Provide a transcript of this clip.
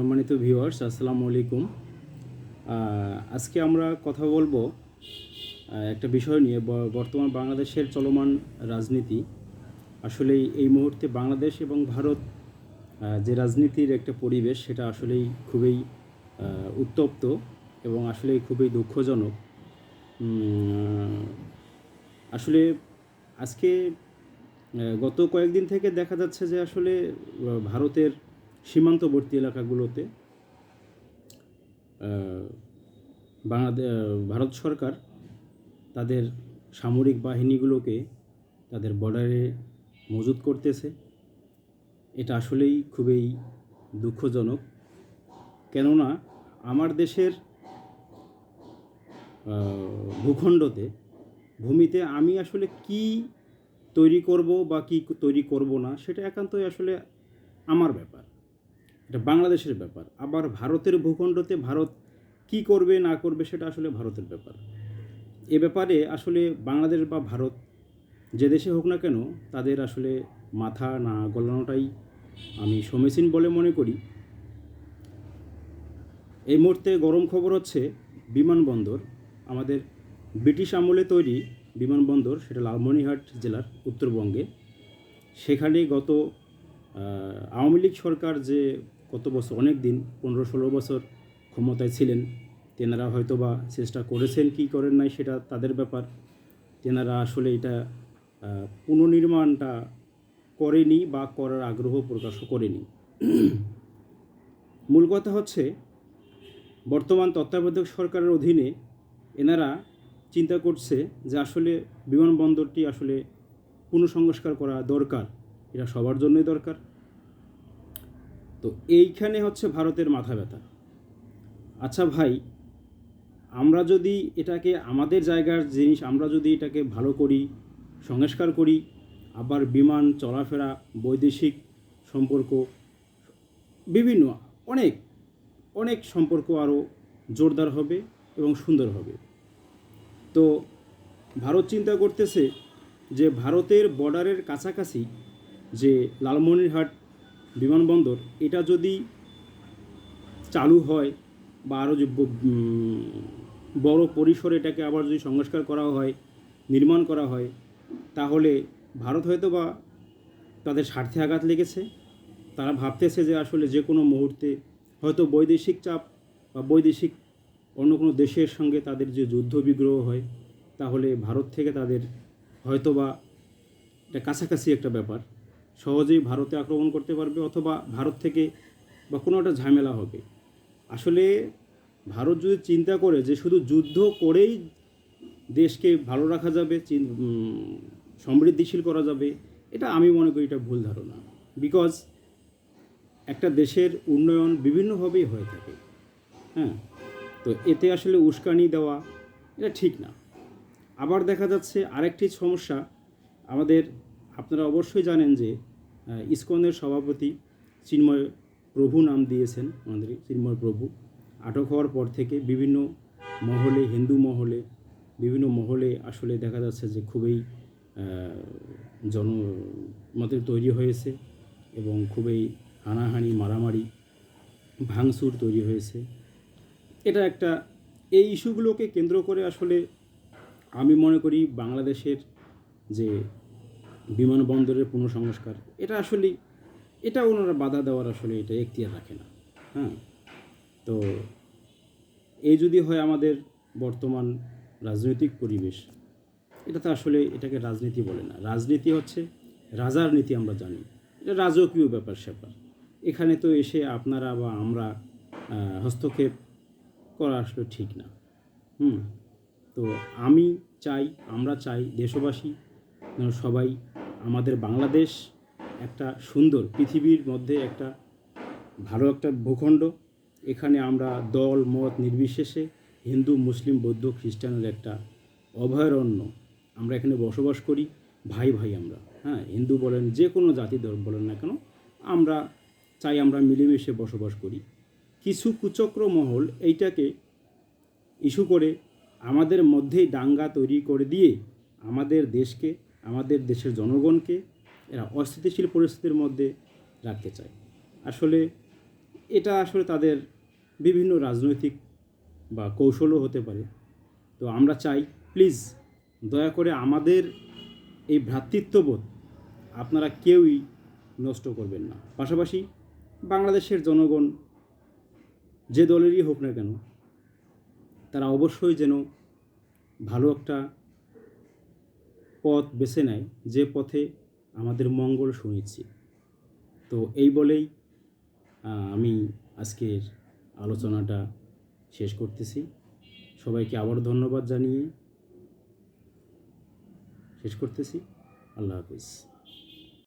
সম্মানিত ভিউয়ার্স আসসালামু আলাইকুম। আজকে আমরা কথা বলব একটা বিষয় নিয়ে বর্তমান বাংলাদেশের চলমান রাজনীতি। আসলে এই মুহূর্তে বাংলাদেশ এবং ভারত যে রাজনীতির একটা পরিবেশ, সেটা আসলেই খুবই উত্তপ্ত এবং আসলে খুবই দুঃখজনক। আসলে আজকে গত কয়েকদিন থেকে দেখা যাচ্ছে যে আসলে ভারতের সীমান্তবর্তী এলাকাগুলোতে বাংলাদেশ ভারত সরকার তাদের সামরিক বাহিনীগুলোকে তাদের বর্ডারে মজুত করতেছে। এটা আসলেই খুবই দুঃখজনক। কেননা আমার দেশের ভূখণ্ডতে ভূমিতে আমি আসলে কি তৈরি করব বা কি তৈরি করব না, সেটা একান্তই আসলে আমার ব্যাপার। এটা বাংলাদেশের ব্যাপার। আবার ভারতের ভূখণ্ডতে ভারত কি করবে, না করবে, সেটা আসলে ভারতের ব্যাপার। এ ব্যাপারে আসলে বাংলাদেশ বা ভারত যে দেশে হোক না কেন, তাদের আসলে মাথা না গলানোটাই আমি সমীচীন বলে মনে করি। এই মুহূর্তে গরম খবর হচ্ছে বিমানবন্দর। আমাদের ব্রিটিশ আমলে তৈরি বিমানবন্দর সেটা লালমনিরহাট জেলার উত্তরবঙ্গে। সেখানে গত আওয়ামী লীগ সরকার যে কত বছর? অনেক দিন, পনেরো ষোলো বছর ক্ষমতায় ছিলেন। তেনারা হয়তো বা চেষ্টা করেছেন, কি করেন নাই সেটা তাদের ব্যাপার। তেনারা আসলে এটা পুনর্নির্মাণটা করেনি বা করার আগ্রহ প্রকাশও করেনি। মূল কথা হচ্ছে, বর্তমান তত্ত্বাবধায়ক সরকারের অধীনে এনারা চিন্তা করছে যে আসলে বিমানবন্দরটি আসলে পুনঃসংস্কার করা দরকার। এটা সবার জন্যই দরকার। তো এইখানে হচ্ছে ভারতের মাথা ব্যথা। আচ্ছা ভাই, আমরা যদি এটাকে আমাদের জায়গার জিনিস, আমরা যদি এটাকে ভালো করি, সংস্কার করি, আবার বিমান, চলাফেরা, বৈদেশিক সম্পর্ক, বিভিন্ন অনেক অনেক সম্পর্ক আরও জোরদার হবে এবং সুন্দর হবে। তো ভারত চিন্তা করতেছে যে ভারতের বর্ডারের কাছাকাছি যে লালমনিরহাট বিমানবন্দর, এটা যদি চালু হয় বা আরও যে বড় পরিসরে এটাকে আবার যদি সংস্কার করা হয়, নির্মাণ করা হয়, তাহলে ভারত হয়তো বা তাদের স্বার্থে আঘাত লেগেছে। তারা ভাবতেছে যে আসলে যে কোনো মুহূর্তে হয়তো বৈদেশিক চাপ বা বৈদেশিক অন্য কোনো দেশের সঙ্গে তাদের যে যুদ্ধ বিগ্রহ হয়, তাহলে ভারত থেকে তাদের হয়তো বা এটা কাছাকাছি একটা ব্যাপার। সহজেই ভারতে আক্রমণ করতে পারবে অথবা ভারত থেকে বা কোনো একটা ঝামেলা হবে। আসলে ভারত যদি চিন্তা করে যে শুধু যুদ্ধ করেই দেশকে ভালো রাখা যাবে সমৃদ্ধিশীল করা যাবে, এটা আমি মনে করি এটা ভুল ধারণা। বিকজ একটা দেশের উন্নয়ন বিভিন্নভাবেই হয়ে থাকে। হ্যাঁ? তো এতে আসলে উস্কানি দেওয়া এটা ঠিক না। আবার দেখা যাচ্ছে আরেকটি সমস্যা। আমাদের আপনারা অবশ্যই জানেন যে ইসকনের সভাপতি চিন্ময় প্রভু নাম দিয়েছেন আমাদের চিন্ময় প্রভু। আটক হওয়ার পর থেকে বিভিন্ন মহলে হিন্দু মহলে বিভিন্ন মহলে আসলে দেখা যাচ্ছে যে খুবই আহ, জনমতের তৈরি হয়েছে এবং খুবই হানাহানি মারামারি ভাঙচুর তৈরি হয়েছে। এটা একটা এই ইস্যুগুলোকে কেন্দ্র করে আসলে আমি মনে করি বাংলাদেশের যে বিমানবন্দরের পুনঃসংস্কার। এটা আসলে, এটা ওনারা বাধা দেওয়ার আসলে এটা এখতিয়ার রাখে না। হ্যাঁ? তো এই যদি হয় আমাদের বর্তমান রাজনৈতিক পরিবেশ, এটা তো আসলে এটাকে রাজনীতি বলে না। রাজনীতি হচ্ছে রাজার নীতি আমরা জানি। এটা রাজকীয় ব্যাপার স্যাপার। এখানে তো এসে আপনারা বা আমরা হস্তক্ষেপ করা আসলে ঠিক না। হুম? তো আমি চাই, আমরা চাই দেশবাসী সবাই আমাদের বাংলাদেশ একটা সুন্দর পৃথিবীর মধ্যে একটা ভালো একটা ভূখণ্ড। এখানে আমরা দল, মত নির্বিশেষে হিন্দু, মুসলিম, বৌদ্ধ, খ্রিস্টানের একটা অভয়ারণ্য আমরা এখানে বসবাস করি, ভাই ভাই আমরা। হ্যাঁ হিন্দু বলেন, যে কোনো জাতি বলেন না কেন, আমরা চাই আমরা মিলেমিশে বসবাস করি। কিছু কুচক্র মহল এইটাকে ইস্যু করে আমাদের মধ্যেই দাঙ্গা তৈরি করে দিয়ে আমাদের দেশকে আমাদের দেশের জনগণকে এরা অস্থিতিশীল পরিস্থিতির মধ্যে রাখতে চায়। আসলে এটা আসলে তাদের বিভিন্ন রাজনৈতিক বা কৌশলও হতে পারে। তো আমরা চাই, প্লিজ দয়া করে আমাদের এই ভ্রাতৃত্ববোধ আপনারা কেউই নষ্ট করবেন না। পাশাপাশি বাংলাদেশের জনগণ যে দলেরই হোক না কেন, তারা অবশ্যই যেন ভালো একটা পথ বেছে নেয়, যে পথে আমাদের মঙ্গল শুনেছি তো এই বলেই আমি আজকের আলোচনাটা শেষ করতেছি। সবাইকে আবার ধন্যবাদ জানিয়ে শেষ করতেছি। আল্লাহ হাফিজ।